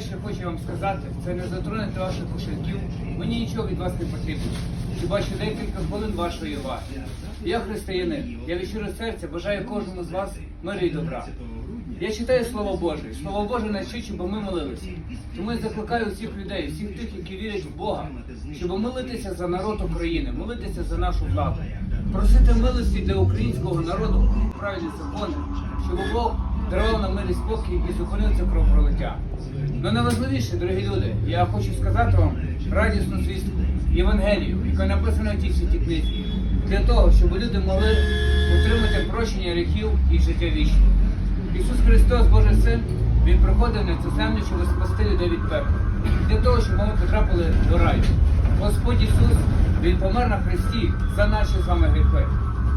Одне, що хочу вам сказати, це не затронути ваших кошельків. Мені нічого від вас не потрібно. Хіба що декілька хвилин вашої уваги. Я християнин. Я від щирого серця бажаю кожному з вас миру і добра. Я читаю Слово Боже. Слово Боже навчить, щоб ми молилися. Тому я закликаю всіх людей, всіх тих, які вірять в Бога, щоб молитися за народ України, молитися за нашу владу, просити милості для українського народу, правильні закони, щоб Бог дарував нам мир і спокій і зупинив це кровопролиття. Ну найважливіше, дорогі люди, я хочу сказати вам радісну звістку, Євангелію, яка написана в тій святій книзі, для того, щоб люди могли отримати прощення гріхів і життя вічне. Ісус Христос, Божий Син, Він приходив на цю землю, щоб спасти людей від пекла, для того, щоб ми потрапили до раю. Господь Ісус, Він помер на Христі за наші з вами гріхи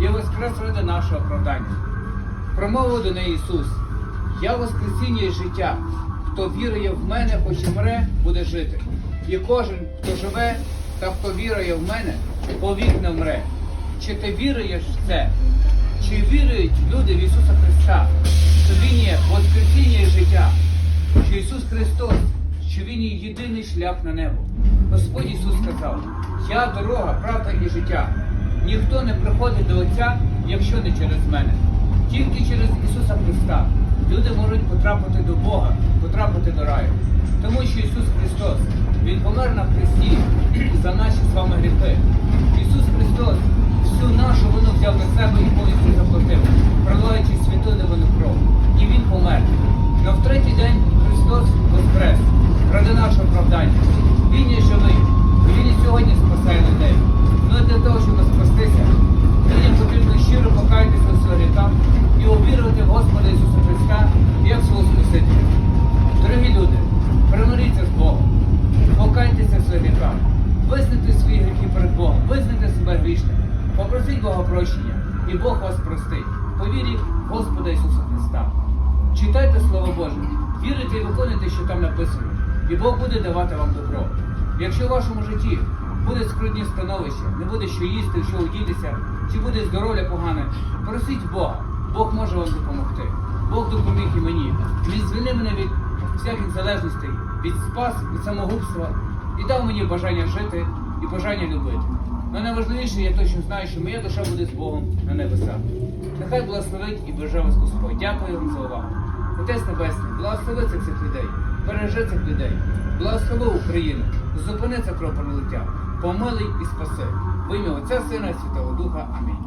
і воскрес ради нашого оправдання. Промовив до неї Ісус: Я воскресіння і життя. Хто вірує в мене, хоч мре, буде жити. І кожен, хто живе та хто вірує в мене, повік не вмре. Чи ти віруєш в це? Чи вірують люди в Ісуса Христа, що Він є воскресіння і життя, що Ісус Христос, що Він є єдиний шлях на небо. Господь Ісус сказав: Я дорога, правда і життя. Ніхто не приходить до Отця, якщо не через мене. Тільки через Ісуса Христа люди можуть потрапити до Бога, потрапити до раю. Тому що Ісус Христос, Він помер на Христі за наші з вами гріхи. Ісус Христос всю нашу вину взяв на себе і повністю заплатив, проливаючи святу невину кров. І Він помер. Но в третій день Христос воскрес ради нашого оправдання. Він є живий, і Він і сьогодні спасає людей. Ну і для того, щоб спастися, людям потрібно щиро покаятися у своїх гріхах і увірувати в Господа Ісуса Христа як свого Спасителя. Дорогі люди, примиріться з Богом, покайтеся в своїх гріхах, визнайте свої гріхи перед Богом, визнайте себе грішним, попросіть Бога прощення, і Бог вас простить. Повіріть в Господа Ісуса Христа. Читайте Слово Боже, вірите і виконуйте, що там написано, і Бог буде давати вам добро. Якщо в вашому житті буде скрутні становища, не буде що їсти, що одітися, чи буде здоров'я погане, просіть Бога, Бог може вам допомогти. Бог допоміг і мені. Він звільнив мене від всяких залежностей, від спас, від самогубства і дав мені бажання жити і бажання любити. Но найважливіше, я точно знаю, що моя душа буде з Богом на небесах. Нехай благословить і береже вас Господь. Дякую вам за увагу. Отець Небесний, благослови цих цих людей, бережи цих людей, благослови Україну, зупини це кровопролиття, помилуй і спаси. В ім'я Отця, Сина Святого Духа. Амінь.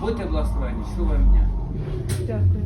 Будьте благословені, щасливого дня. Дякую.